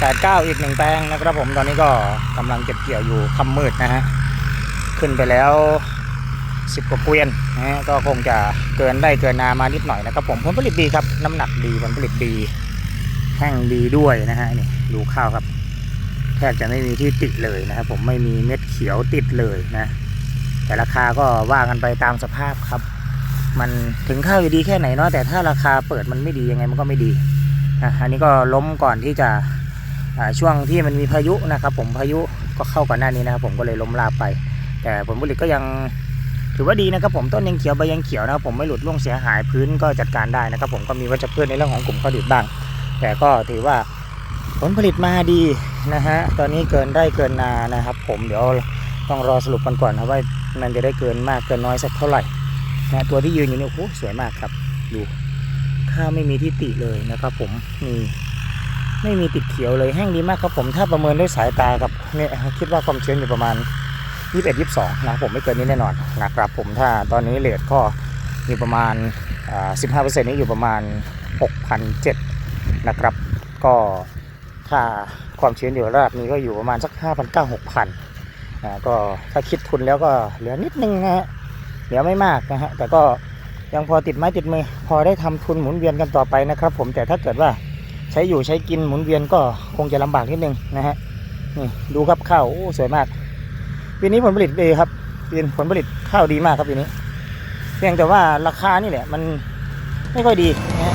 แปดเก้าอีกหนึ่งแปลงนะครับผมตอนนี้ก็กำลังเก็บเกี่ยวอยู่ค่ำมืดนะฮะขึ้นไปแล้วสิบกว่าเกวียนนะฮะก็คงจะเกินได้เกินนามานิดหน่อยนะครับผมผลผลิตดีครับน้ำหนักดีผลผลิตดีแห้งดีด้วยนะฮะนี่ดูข้าวครับแทบจะไม่มีที่ติดเลยนะครับผมไม่มีเม็ดเขียวติดเลยนะแต่ราคาก็ว่ากันไปตามสภาพครับ มันถึงข้าวอยู่ดีแค่ไหนเนาะแต่ถ้าราคาเปิดมันไม่ดียังไงมันก็ไม่ดีอะอันนี้ก็ล้มก่อนที่จะ ช่วงที่มันมีพายุนะครับ ผมพายุก็เข้าก่อนหน้านี้นะครับ ผมก็เลยล้มลาไป แต่ผลผลิตก็ยังถือว่าดีนะครับผมต้นยังเขียวใบยังเขียวนะครับผมไม่หลุดร่วงเสียหายพื้นก็จัดการได้นะครับ ผมก็มีวัชพืชในเรื่องของกลุ่มข้าวดิบบ้าง แต่ก็ถือว่าผลผลิตมาดีนะฮะตอนนี้เกินได้เกินนานะครับ ผมเดี๋ยวต้องรอสรุปกันก่อนนะว่ามันจะได้เกินมากเกินน้อยสักเท่าไหร่นะตัวที่ยืนอยู่นี่โอ้โหสวยมากครับ ดูข้าวไม่มีที่ติเลยนะครับ ผมมี ไม่มีติดเขียวเลยแห้งดีมากครับผมถ้าประเมินด้วยสายตาครับเนี่ยคิดว่าความชื้นอยู่ประมาณ 21 22นะครับผมไม่เกินนี้แน่นอนนะครับผมถ้าตอนนี้เลทก็อยู่ประมาณอ่า15%นี้อยู่ประมาณ 6,007นะครับ ก็ถ้าความชื้นอยู่ระดับนี้ก็อยู่ประมาณสัก 5,900 6,000อ่าก็ถ้าคิดทุนแล้วก็เหลือนิดนึงนะฮะเหลือไม่มากนะฮะแต่ก็ยังพอติดไม้ติดมือพอได้ทำทุนหมุนเวียนกันต่อไปนะครับ ผมแต่ถ้าเกิดว่า ใช้อยู่ใช้กินหมุนเวียนก็คงจะลำบากนิดนึงนะฮะนี่ดูครับข้าวโอ้สวยมากปีนี้ผลผลิตดีครับปีนผลผลิตข้าวดีมากครับปีนี้ เพียงแต่ว่าราคานี่แหละ มันไม่ค่อยดีนะฮะ